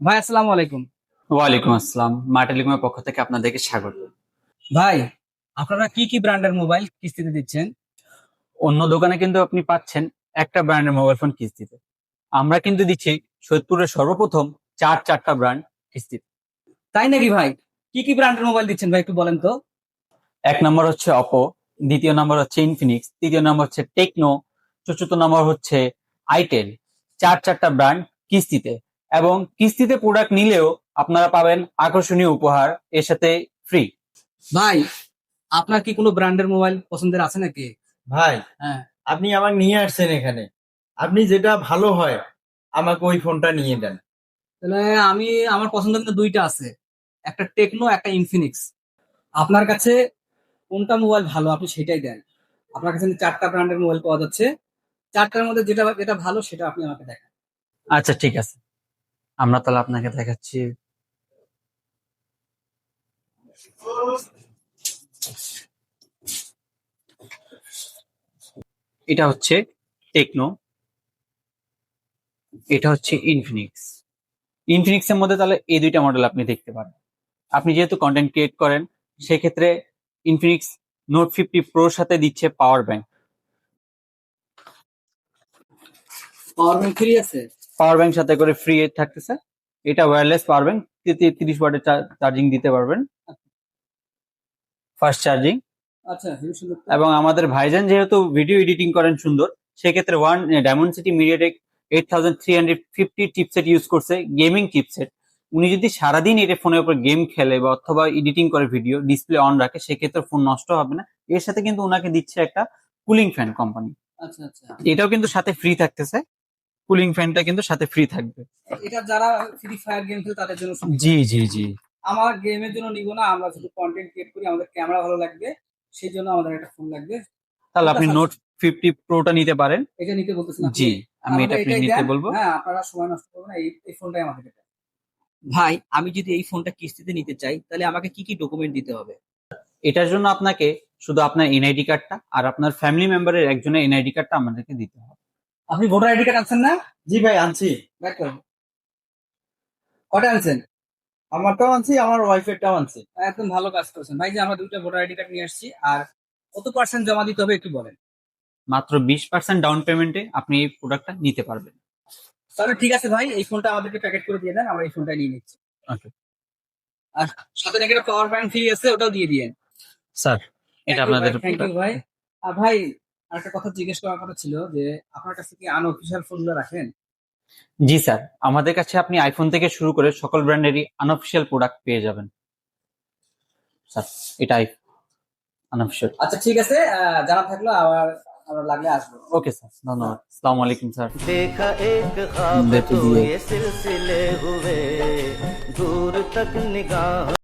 ভাই আসসালামু আলাইকুম। ওয়ালাইকুম আসসালাম। মার্টেলিকুমের পক্ষ থেকে আপনাদেরকে স্বাগত। ভাই আপনারা কি কি ব্র্যান্ডের মোবাইল কিস্তিতে দিচ্ছেন? অন্য দোকানে কিন্তু আপনি পাচ্ছেন একটা ব্র্যান্ডের মোবাইল ফোন কিস্তিতে। আমরা কিন্তু দিচ্ছি সৈয়দপুরের সর্বপ্রথম চার চারটা ব্র্যান্ড কিস্তিতে। তাই নাকি ভাই? কি কি ব্র্যান্ডের মোবাইল দিচ্ছেন ভাই একটু বলেন তো। এক নম্বর হচ্ছে অপো দ্বিতীয় নম্বর হচ্ছে ইনফিনিক্স তৃতীয় নম্বর হচ্ছে টেকনো চতুর্থ নম্বর হচ্ছে আইটেল চার চারটা ব্র্যান্ড কিস্তিতে। এবং কিস্তিতে প্রোডাক্ট নিলেও আপনারা পাবেন আকর্ষণীয় উপহার এর সাথে ফ্রি ভাই আপনার কি কোনো ব্র্যান্ডের মোবাইল পছন্দের আছে নাকি? ভাই হ্যাঁ। আপনি আমাকে নিয়ে আসছেন এখানে। আপনি যেটা ভালো হয় আমাকে ওই ফোনটা নিয়ে দেন। তাহলে আমি আমার পছন্দ কিন্তু দুইটা আছে। একটা টেকনো একটা ইনফিনিক্স আপনার কাছে কোনটা মোবাইল ভালো আপনি সেটাই দেন। আপনার কাছে চারটা ব্র্যান্ডের মোবাইল পাওয়া যাচ্ছে। চারটার মধ্যে যেটা যেটা ভালো সেটা আপনি আমাকে দেখান। আচ্ছা ঠিক আছে। আমরা তাহলে আপনাকে দেখাচ্ছি। এটা হচ্ছে টেকনো। এটা হচ্ছে ইনফিনিক্স ইনফিনিক্স এর মধ্যে তাহলে এই দুইটা মডেল আপনি দেখতে পারেন। আপনি যেহেতু কন্টেন্ট ক্রিয়েট করেন, সেক্ষেত্রে ইনফিনিক্স নোট ফিফটি প্রোর সাথে দিচ্ছে power bank power bank free আছে? পাওয়ার ব্যাংক সাথে করে ফ্রি থাকতেছে। এটা ওয়্যারলেস পাওয়ার ব্যাংক তিরিশ ওয়াটের চার্জিং দিতে পারবেন। ফাস্ট চার্জিং আচ্ছা। এবং আমাদের ভাইজান যেহেতু ভিডিও এডিটিং করেন সুন্দর সেক্ষেত্রে one diamond city MediaTek eight thousand three hundred fifty chipset use করছে গেমিং চিপসেট উনি যদি সারাদিন এটা ফোনের উপর গেম খেলে বা অথবা এডিটিং করে ভিডিও ডিসপ্লে অন রাখে সেক্ষেত্রে ফোন নষ্ট হবে না। এর সাথে কিন্তু ওনাকে দিচ্ছে একটা কুলিং ফ্যান কোম্পানি আচ্ছা আচ্ছা। এটাও কিন্তু সাথে ফ্রি থাকতেছে। কুলিং ফ্যানটা কিন্তু সাথে ফ্রি থাকবে। এটা যারা ফ্রি ফায়ার গেম খেলে তাদের জন্য জি জি জি। আমার গেমের জন্য নিব না আমরা শুধু কন্টেন্ট ক্রিয়েট করি আমাদের ক্যামেরা ভালো লাগবে সেই জন্য আমাদের একটা ফোন লাগবে। তাহলে আপনি। নোট ফিফটি প্রোটা নিতে পারেন। এটা নিতে বলতেছেন আপনি? জি আমি এটা নিতে বলব। হ্যাঁ আপনারা সময় নষ্ট করবেন না এই এই ফোনটাই আমাদের দেন। ভাই আমি যদি এই ফোনটা কিস্তিতে নিতে চাই তাহলে আমাকে কি কি ডকুমেন্ট দিতে হবে? এটার জন্য আপনাকে শুধু আপনার এনআইডি কার্ডটা আর আপনার ফ্যামিলি মেম্বারের একজনের এনআইডি কার্ডটা আমাদেরকে দিতে হবে। আপনি ভোটার আইডি কার্ড আনছেন না? জি ভাই আনছি। কটা আনছেন? আমারটাও আনছি আমার ওয়াইফেরটাও আনছি। একদম ভালো কাজ করছেন। ভাই যে আমরা দুইটা ভোটার আইডি কার্ড নিয়ে আসছি আর কত পার্সেন্ট জমা দিতে হবে একটু বলেন। মাত্র বিশ পার্সেন্ট ডাউন পেমেন্টে আপনি এই প্রোডাক্টটা নিতে পারবেন। তাহলে ঠিক আছে ভাই এই ফোনটা আমাদেরকে প্যাকেট করে দিয়ে দেন আমরা এই ফোনটা নিয়ে নিচ্ছি। Okay. আর সাথে নাকি একটা পাওয়ার ব্যাংক ফ্রি আছে ওটাও দিয়ে দিয়েন। স্যার এটা আপনাদের থ্যাংক ইউ ভাই। আর ভাই আরেকটা কথা জিজ্ঞেস করার কথা ছিল যে আপনার কাছে কি আনঅফিসিয়াল ফোনগুলো রাখেন জি স্যার আমাদের কাছে আপনি আইফোন থেকে শুরু করে সকল ব্র্যান্ডেরই আনঅফিসিয়াল প্রোডাক্ট পেয়ে যাবেন স্যার এটাই আনঅফিসিয়াল আচ্ছা ঠিক আছে আহ, জানা থাকলো আবার আবার লাগলে আসবো ওকে স্যার ধন্যবাদ আসসালামু আলাইকুম স্যার देखा एक ख्वाब देखो तो ये। ये सिलसिले हुए दूर तक निगाह